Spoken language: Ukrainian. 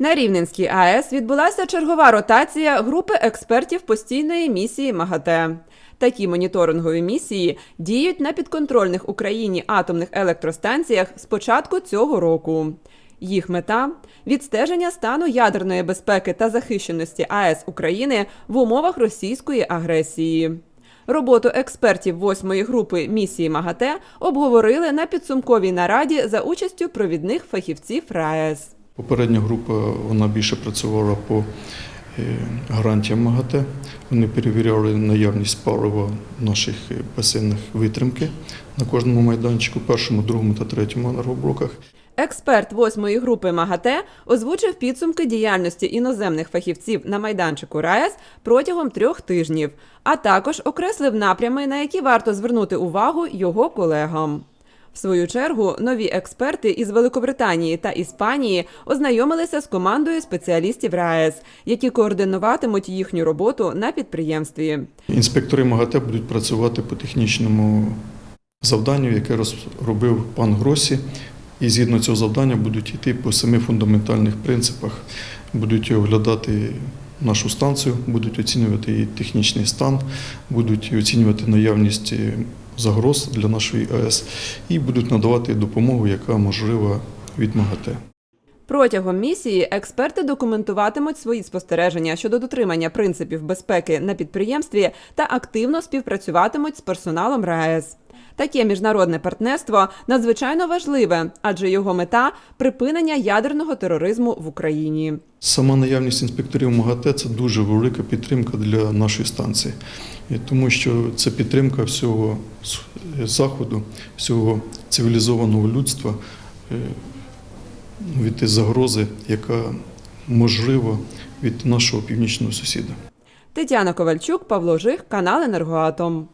На Рівненській АЕС відбулася чергова ротація групи експертів постійної місії МАГАТЕ. Такі моніторингові місії діють на підконтрольних Україні атомних електростанціях з початку цього року. Їх мета відстеження стану ядерної безпеки та захищеності АЕС України в умовах російської агресії. Роботу експертів восьмої групи місії МАГАТЕ обговорили на підсумковій нараді за участю провідних фахівців РаЕС. Попередня група вона більше працювала по е, гарантіям МАГАТЕ. Вони перевіряли наявність палива наших е, басейнах витримки на кожному майданчику, першому, другому та третьому енергоблоках. Експерт восьмої групи МАГАТЕ озвучив підсумки діяльності іноземних фахівців на майданчику РаЕС протягом трьох тижнів, а також окреслив напрями, на які варто звернути увагу його колегам. Свою чергу нові експерти із Великобританії та Іспанії ознайомилися з командою спеціалістів РаЕС, які координуватимуть їхню роботу на підприємстві. Інспектори МАГАТЕ будуть працювати по технічному завданню, яке розробив пан Гросі. І згідно цього завдання будуть йти по семи фундаментальних принципах, будуть оглядати нашу станцію, будуть оцінювати її технічний стан, будуть оцінювати наявність загроз для нашої АЕС і будуть надавати допомогу, яка можлива від МАГАТЕ. Протягом місії експерти документуватимуть свої спостереження щодо дотримання принципів безпеки на підприємстві та активно співпрацюватимуть з персоналом РаЕС. Таке міжнародне партнерство надзвичайно важливе, адже його мета припинення ядерного тероризму в Україні. Сама наявність інспекторів МАГАТЕ це дуже велика підтримка для нашої станції, тому що це підтримка всього заходу, всього цивілізованого людства е, від тієї загрози, яка можлива від нашого північного сусіда. Тетяна Ковальчук, Павло Жих, канал Енергоатом.